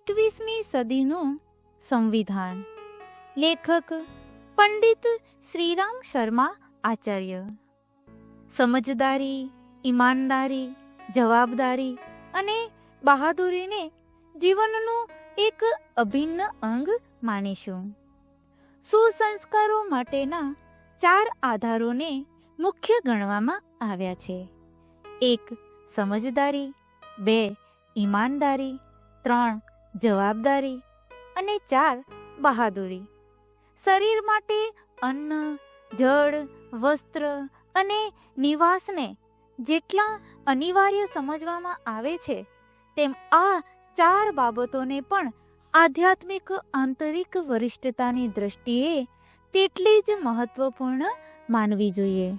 એકવીસમી સદીનું સંવિધાન. લેખક પંડિત શ્રીરામ શર્મા આચાર્ય. સમજદારી, ઈમાનદારી, જવાબદારી અને બહાદુરીને જીવનનું એક અભિન્ન અંગ માનીશું. સુસંસ્કારો માટેના ચાર આધારોને મુખ્ય ગણવામાં આવ્યા છે. એક, સમજદારી. બે, ઈમાનદારી. ત્રણ જવાબદારી અને ચાર બહાદુરી. શરીર માટે અન્ન, જળ, વસ્ત્ર અને નિવાસને જેટલા અનિવાર્ય સમજવામાં આવે છે, તેમ આ ચાર બાબતોને પણ આધ્યાત્મિક આંતરિક વરિષ્ઠતાની દ્રષ્ટિએ તેટલી જ મહત્વપૂર્ણ માનવી જોઈએ.